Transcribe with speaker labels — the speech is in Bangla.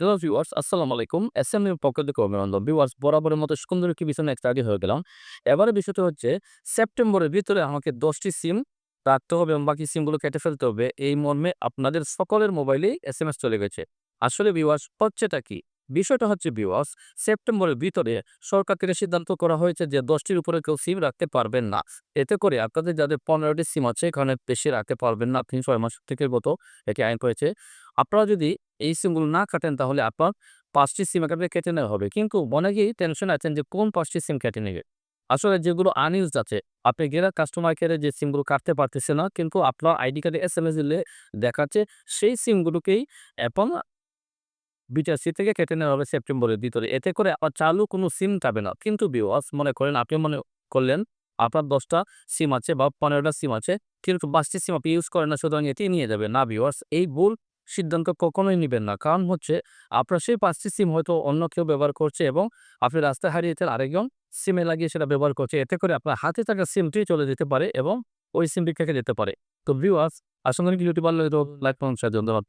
Speaker 1: হ্যালো ভিউয়ার্স আসসালামু আলাইকুম। এসএম এর পক্ষ থেকে অভিনন্দন। ভিউয়ার্স বরাবরের মতো সুন্দর কি বিষয় নিয়ে স্টাডি হয়ে গেলাম। এবারে বিষয়টা হচ্ছে সেপ্টেম্বরের ভিতরে আমাকে দশটি সিম রাখতে হবে এবং বাকি সিমগুলো কেটে ফেলতে হবে। এই মর্মে আপনাদের সকলের মোবাইলেই এস এম এস চলে গেছে। আসলে ভিউয়ার্স হচ্ছেটা কি? বিষয়টা হচ্ছে ভিউয়ার্স সেপ্টেম্বরের ভিতরে সরকার থেকে সিদ্ধান্ত করা হয়েছে যে দশটির উপরে কেউ সিম রাখতে পারবেন না। এতে করে আপনাদের যাদের পনেরোটি সিম আছে, এখানে বেশি রাখতে পারবেন না। আপনি ছয় মাস থেকে মতো এটি আইন করেছে। আপনারা যদি এই সিমগুলো না কাটেন, তাহলে আপনার পাঁচটি সিম এখানে কেটে নেওয়া হবে। কিন্তু অনেকেই টেনশন আছেন যে কোন পাঁচটি সিম কেটে নেবে? আসলে যেগুলো আনইউজড আছে, আপনি গেলে কাস্টমার কেয়ারে যে সিমগুলো কাটতে পারতেছে না, কিন্তু আপনার আইডি কার্ডে এস এম এস দিলে দেখাচ্ছে সেই সিমগুলোকেই এখন বিটিআরসি থেকে কেটে নেওয়া হবে সেপ্টেম্বরের ভিতরে। এতে করে আপনার চালু কোনো সিম যাবে না। কিন্তু বিওয়াস মনে করেন আপনি মনে করলেন, আপনার দশটা সিম আছে বা পনেরোটা সিম আছে, কিন্তু পাঁচটি সিম আপনি ইউজ করেন না, সুতরাং এটি নিয়ে যাবে না বিওয়ার্স এই ভুল সিদ্ধান্ত কখনোই নেবেন না। কারণ হচ্ছে, আপনার সেই পাঁচটি সিম হয়তো অন্য কেউ ব্যবহার করছে এবং আপনি রাস্তায় হারিয়েছেন আরেকজন সিমে লাগিয়ে সেটা ব্যবহার করছে। এতে করে আপনার হাতে থাকা সিমটি চলে যেতে পারে এবং ওই সিমটি থেকে যেতে পারে। তো ভিউয়ার্স আসলে ভিডিওটি ভালো লাইক করুন ধন্যবাদ